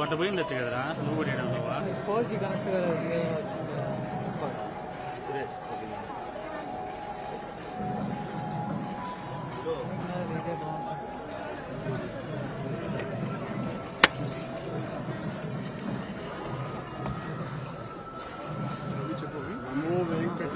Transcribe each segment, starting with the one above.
వంట పోయి ఉండొచ్చు కదరా నువ్వు కూడా వేయడం లేవా పోల్చి కరెక్ట్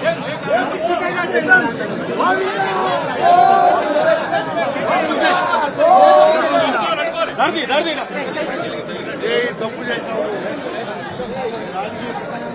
ఏ తప్పు చేసినప్పుడు రాజకీయ ప్రసంగం